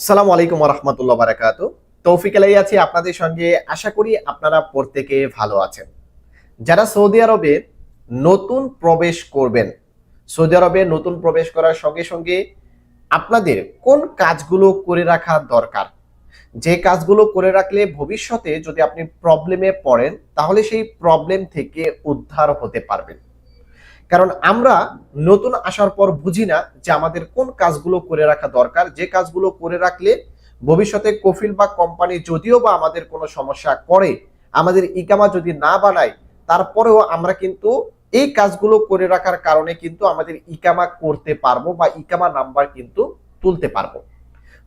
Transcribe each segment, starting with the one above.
সালাম আলাইকুম রহমতুল্লাহ বারাকাত তৌফিক আলাই আছি আপনাদের সঙ্গে। আশা করি আপনারা প্রত্যেকে ভালো আছেন। যারা সৌদি আরবে নতুন প্রবেশ করবেন, সৌদি আরবে নতুন প্রবেশ করার সঙ্গে সঙ্গে আপনাদের কোন কাজগুলো করে রাখা দরকার? যে কাজগুলো করে রাখলে ভবিষ্যতে যদি আপনি প্রবলেমে পড়েন, তাহলে সেই প্রবলেম থেকে উদ্ধার হতে পারবেন। কারণ আমরা নতুন আসার পর বুঝি না যে আমাদের কোন কাজগুলো করে রাখা দরকার। যে কাজগুলো করে রাখলে ভবিষ্যতে কফিল বা কোম্পানি যদিও বা আমাদের কোনো সমস্যা করে, আমাদের ইকামা যদি না বানায়, তারপরেও আমরা কিন্তু এই কাজগুলো করে রাখার কারণে কিন্তু আমাদের ইকামা করতে পারব বা ইকামা নাম্বার কিন্তু তুলতে পারব।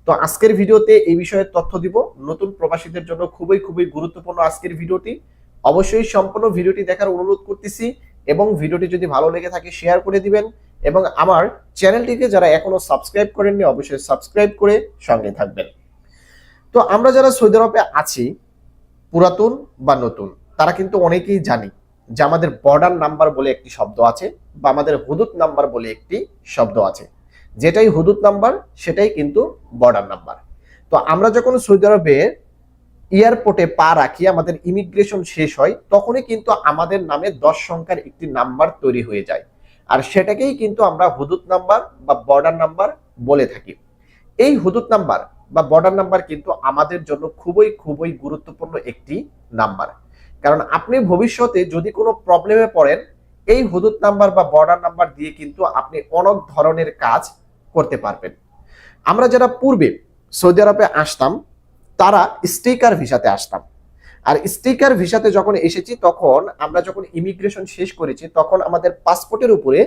তো আজকের ভিডিওতে এই বিষয়ে তথ্য দিব। নতুন প্রবাসীদের জন্য খুবই খুবই গুরুত্বপূর্ণ আজকের ভিডিওটি। অবশ্যই সম্পূর্ণ ভিডিওটি দেখার অনুরোধ করতেছি। এবং ভিডিওটি যদি ভালো লেগে থাকে শেয়ার করে দিবেন এবং আমার চ্যানেলটিকে যারা এখনও সাবস্ক্রাইব করেননি, অবশ্যই সাবস্ক্রাইব করে সঙ্গে থাকবেন। তো আমরা যারা সৌদি আরবে আছি, পুরাতন বা নতুন, তারা কিন্তু অনেকেই জানি যে আমাদের বর্ডার নাম্বার বলে একটি শব্দ আছে বা আমাদের হুদুদ নাম্বার বলে একটি শব্দ আছে। যেটাই হুদুদ নাম্বার সেটাই কিন্তু বর্ডার নাম্বার তো আমরা যখন সৌদি আরবে এয়ারপোর্টে পা রাখি আমাদের ইমিগ্রেশন শেষ হয়, তখনই কিন্তু আমাদের নামে দশ সংখ্যার একটি নাম্বার তৈরি হয়ে যায়। আর সেটাকেই কিন্তু আমরা হুদুত নাম্বার বা বর্ডার নাম্বার বলে থাকি। এই হুদুত নাম্বার বা বর্ডার নাম্বার কিন্তু আমাদের জন্য খুবই খুবই গুরুত্বপূর্ণ একটি নাম্বার। কারণ আপনি ভবিষ্যতে যদি কোনো প্রবলেমে পড়েন, এই হুদুদ নাম্বার বা বর্ডার নাম্বার দিয়ে কিন্তু আপনি অনেক ধরনের কাজ করতে পারবেন। আমরা যারা পূর্বে সৌদি আরবে আসতাম তারা স্টিকার ভিসাতে আসতাম। আর স্টিকার ভিসাতে যখন এসেছি, তখন আমরা যখন ইমিগ্রেশন শেষ করেছি, তখন আমাদের পাসপোর্টের উপরে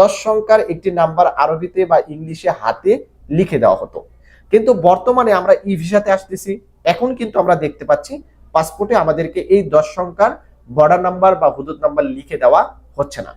দশ সংখ্যার একটি নাম্বার আরবিতে বা ইংলিশে হাতে লিখে দেওয়া হতো। কিন্তু বর্তমানে আমরা ই ভিসাতে আসতেছি। এখন কিন্তু আমরা দেখতে পাচ্ছি পাসপোর্টে আমাদেরকে এই দশ সংখ্যার বর্ডার নাম্বার বা হুদুদ নাম্বার লিখে দেওয়া হচ্ছে না।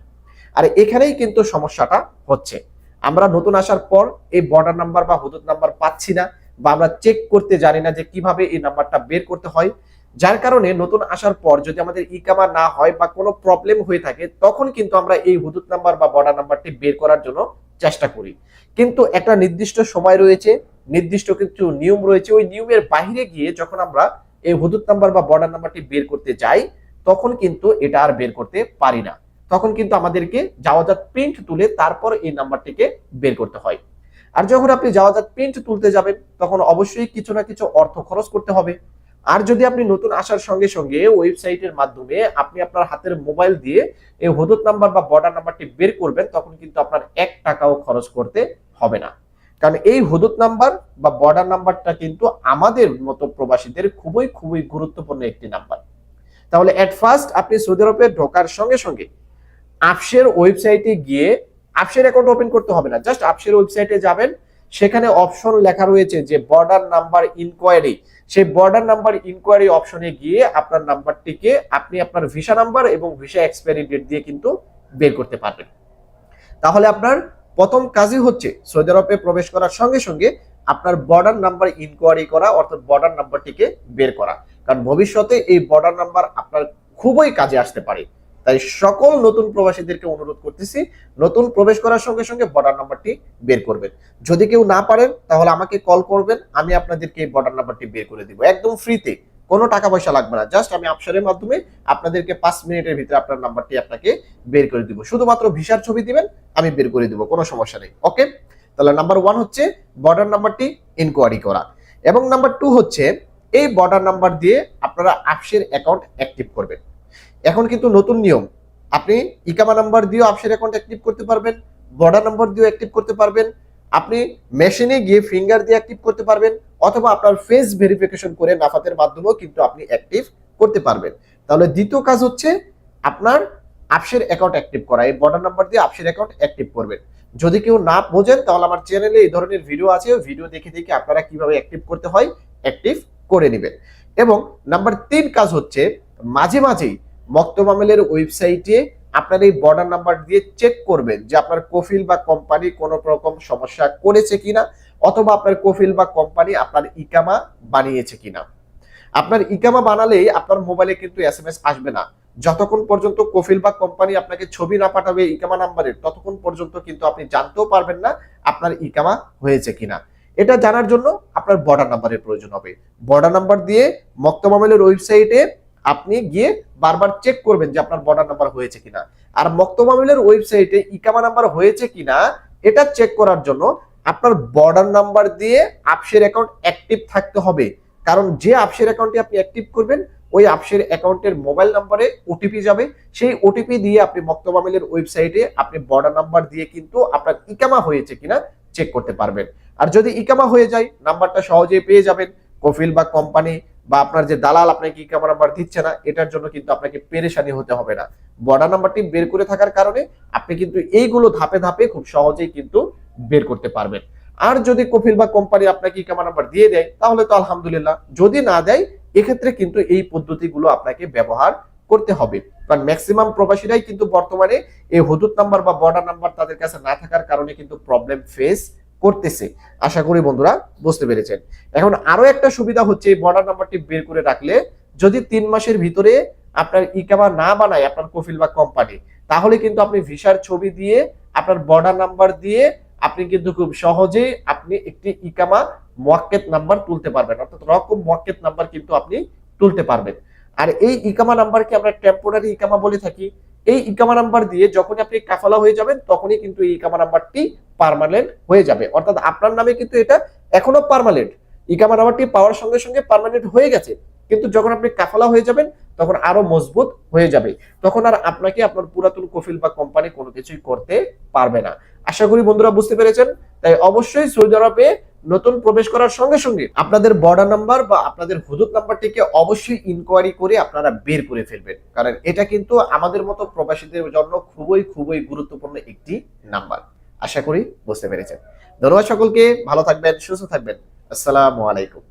আর এখানেই কিন্তু সমস্যাটা হচ্ছে। আমরা নতুন আসার পর এই বর্ডার নাম্বার বা হুদুদ নাম্বার পাচ্ছি না। বা আমরা চেক করতে জানি না যে কীভাবে এই নাম্বারটা বের করতে হয়। যার কারণে নতুন আসার পর যদি আমাদের ই ইকামা না হয় বা কোনো প্রবলেম হয়ে থাকে, তখন কিন্তু আমরা এই হুদুদ নাম্বার বা বর্ডার নাম্বারটি বের করার জন্য চেষ্টা করি। কিন্তু একটা নির্দিষ্ট সময় রয়েছে, নির্দিষ্ট কিছু নিয়ম রয়েছে, ওই নিয়মের বাইরে গিয়ে যখন আমরা এই হুদুদ নাম্বার বা বর্ডার নাম্বারটি বের করতে যাই, তখন কিন্তু এটা আর বের করতে পারি না। তখন কিন্তু আমাদেরকে যাওয়াজাত প্রিন্ট তুলে তারপর এই নাম্বারটিকে বের করতে হয়। আর যখন আপনি যাওয়াজাত প্রিন্ট তুলতে যাবেন, তখন অবশ্যই কিছু না কিছু অর্থ খরচ করতে হবে। আর যদি আপনি নতুন আসার সঙ্গে সঙ্গে ওয়েবসাইটের মাধ্যমে আপনি আপনার হাতের মোবাইল দিয়ে এই হদুদ নাম্বার বা বর্ডার নাম্বারটি বের করবেন, তখন কিন্তু আপনার এক টাকাও খরচ করতে হবে না। কারণ এই হদুদ নাম্বার বা বর্ডার নাম্বারটা কিন্তু আমাদের মতো প্রবাসীদের খুবই খুবই গুরুত্বপূর্ণ একটি নাম্বার তাহলে এট ফার্স্ট আপনি সৌদি আরবে ঢোকার সঙ্গে সঙ্গে আপসের ওয়েবসাইটে গিয়ে আপসের অ্যাকাউন্ট ওপেন করতে হবে না। জাস্ট আপসের ওয়েবসাইটে যাবেন। সেখানে অপশন লেখা রয়েছে যে বর্ডার নাম্বার ইনকোয়ারি সেই বর্ডার নাম্বার ইনকোয়ারি অপশনে গিয়ে আপনার নাম্বারটিকে আপনি আপনার ভিসা নাম্বার এবং ভিসা এক্সপায়ারি ডেট দিয়ে কিন্তু বের করতে পারবেন। তাহলে আপনার প্রথম কাজই হচ্ছে সৌদি আরবে প্রবেশ করার সঙ্গে সঙ্গে আপনার বর্ডার নাম্বার ইনকোয়ারি করা, অর্থাৎ বর্ডার নাম্বারটিকে বের করা। কারণ ভবিষ্যতে এই বর্ডার নাম্বার আপনার খুবই কাজে আসতে পারে। তাই সকল নতুন প্রবাসীদেরকে অনুরোধ করতেছি, নতুন প্রবেশ করার সঙ্গে সঙ্গে বর্ডার নাম্বারটি বের করবেন। যদি কেউ না পারেন, তাহলে আমাকে কল করবেন, আমি আপনাদেরকে এই বর্ডার নাম্বারটি বের করে দিব। একদম ফ্রিতে কোনো টাকা পয়সা লাগবে না জাস্ট আমি আপসারের মাধ্যমে আপনাদেরকে পাঁচ মিনিটের ভিতরে আপনার নাম্বারটি আপনাকে বের করে দিব। শুধুমাত্র ভিসার ছবি দিবেন, আমি বের করে দিব, কোনো সমস্যা নেই ওকে তাহলে নাম্বার ওয়ান হচ্ছে বর্ডার নাম্বারটি ইনকোয়ারি করা। এবং নাম্বার টু হচ্ছে, এই বর্ডার নাম্বার দিয়ে আপনারা আপসের অ্যাকাউন্ট অ্যাক্টিভ করবেন। এখন কিন্তু নতুন নিয়ম। আপনি ইকামা নাম্বার দিয়েও আপসের অ্যাকাউন্ট অ্যাক্টিভ করতে পারবেন বর্ডার নাম্বার দিয়েও অ্যাক্টিভ করতে পারবেন, আপনি মেশিনে গিয়ে ফিঙ্গার দিয়ে অ্যাক্টিভ করতে পারবেন, অথবা আপনার ফেস ভেরিফিকেশন করে নাফাতের মাধ্যমেও কিন্তু আপনি অ্যাক্টিভ করতে পারবেন। তাহলে দ্বিতীয় কাজ হচ্ছে আপনার আপসের অ্যাকাউন্ট অ্যাক্টিভ করা, এই বর্ডার নাম্বার দিয়ে আপসের অ্যাকাউন্ট অ্যাক্টিভ করবেন। যদি কেউ না বোঝেন, তাহলে আমার চ্যানেলে এই ধরনের ভিডিও আছে ভিডিও দেখে দেখে আপনারা কীভাবে অ্যাক্টিভ করতে হয় অ্যাক্টিভ করে নেবেন। এবং নাম্বার তিন কাজ হচ্ছে, মাঝে মাঝেই মক্তব আমেলের ওয়েবসাইটে আপনার এই বর্ডার নাম্বার দিয়ে চেক করবেন যে আপনার কফিল বা কোম্পানি কোনো রকম সমস্যা করেছে কিনা অথবা আপনার কফিল বা কোম্পানি আপনার ইকামা বানিয়েছে কিনা। আপনার ইকামা বানালেই আপনার মোবাইলে কিন্তু এস এম এস আসবে না। যতক্ষণ পর্যন্ত কফিল বা কোম্পানি আপনাকে ছবি না পাঠাবে ইকামা নাম্বারের ততক্ষণ পর্যন্ত কিন্তু আপনি জানতেও পারবেন না আপনার ইকামা হয়েছে কিনা। এটা জানার জন্য আপনার বর্ডার নাম্বারের প্রয়োজন হবে। বর্ডার নাম্বার দিয়ে মক্তমামেলের ওয়েবসাইটে আপনি গিয়ে বারবার চেক করবেন যে আপনার বর্ডার নাম্বার হয়েছে কিনা। আর মক্তমামিলের ওয়েবসাইটে ইকামা নাম্বার হয়েছে কিনা, এটা চেক করার জন্য আপনার বর্ডার নাম্বার দিয়ে আপসের অ্যাকাউন্ট অ্যাক্টিভ থাকতে হবে। কারণ যে আপসের অ্যাকাউন্টটি আপনি অ্যাক্টিভ করবেন, ওই আপসের অ্যাকাউন্টের মোবাইল নাম্বারে ওটিপি যাবে। সেই ওটিপি দিয়ে আপনি মক্তমামিলের ওয়েবসাইটে আপনি বর্ডার নাম্বার দিয়ে কিন্তু আপনার ইকামা হয়েছে কিনা চেক করতে পারবেন। আর যদি ইকামা হয়ে যায় নাম্বারটা সহজেই পেয়ে যাবেন। কফিল বা কোম্পানি বা আপনার যে দালাল আপনাকে ইকামা নাম্বার দিচ্ছে না, এটার জন্য কিন্তু আপনাকে পেরেশানি হতে হবে না। বর্ডার নাম্বারটি বের করে থাকার কারণে আপনি কিন্তু এইগুলো ধাপে ধাপে খুব সহজেই কিন্তু বের করতে পারবেন। আর যদি কফিল বা কোম্পানি আপনাকে ইকামা নাম্বার দিয়ে দেয়, তাহলে তো আলহামদুলিল্লাহ, যদি না দেয়, এক্ষেত্রে কিন্তু এই পদ্ধতিগুলো আপনাকে ব্যবহার করতে হবে। কারণ ম্যাক্সিমাম প্রবাসীরাই কিন্তু বর্তমানে এই হুদুদ নাম্বার বা বর্ডার নাম্বার তাদের কাছে না থাকার কারণে কিন্তু প্রবলেম ফেস করতেছে। আশা করি বন্ধুরা বুঝতে পেরেছেন। এখন আরও একটা সুবিধা হচ্ছে বর্ডার নাম্বারটি বের করে রাখলে যদি তিন মাসের ভিতরে আপনার ইকামা না বানায়, আপনার কফিল বা কোম্পানি তাহলে কিন্তু আপনি ভিসার ছবি দিয়ে, আপনার বর্ডার নাম্বার দিয়ে, আপনি কিন্তু খুব সহজেই আপনি একটি ইকামা মোয়াক্কেত নাম্বার তুলতে পারবেন। অর্থাৎ রকম মোয়াক্কেত নাম্বার কিন্তু আপনি তুলতে পারবেন। আর এই ইকামা নাম্বারকে আমরা টেম্পোরারি ইকামা বলে থাকি। এই ইকামা নাম্বার দিয়ে যখনই আপনি কাফালা হয়ে যাবেন, তখনই কিন্তু এই ইকামা নাম্বারটি পার্মানেন্ট হয়ে যাবে। অর্থাৎ আপনার নামে কিন্তু এটা এখনও পার্মানেন্ট ইকামা নাম্বারটি পাওয়ার সঙ্গে সঙ্গে পার্মানেন্ট হয়ে গেছে। কিন্তু যখন আপনি কাফালা হয়ে যাবেন তখন আরও মজবুত হয়ে যাবে। তখন আর আপনাকে আপনার পুরাতন কফিল বা কোম্পানি কোনো কিছুই করতে পারবে না। আশা করি বন্ধুরা বুঝতে পেরেছেন? তাই অবশ্যই সৌদি আরবে নতুন প্রবেশ করার সঙ্গে সঙ্গে আপনাদের বর্ডার নাম্বার বা আপনাদের হুদুদ নাম্বারটিকে অবশ্যই ইনকোয়ারি করে আপনারা বের করে ফেলবেন। কারণ এটা কিন্তু আমাদের মতো প্রবাসীদের জন্য খুবই খুবই গুরুত্বপূর্ণ একটি নাম্বার আশা করি বুঝতে পেরেছেন। ধন্যবাদ সকলকে। ভালো থাকবেন, সুস্থ থাকবেন। আসসালামু আলাইকুম।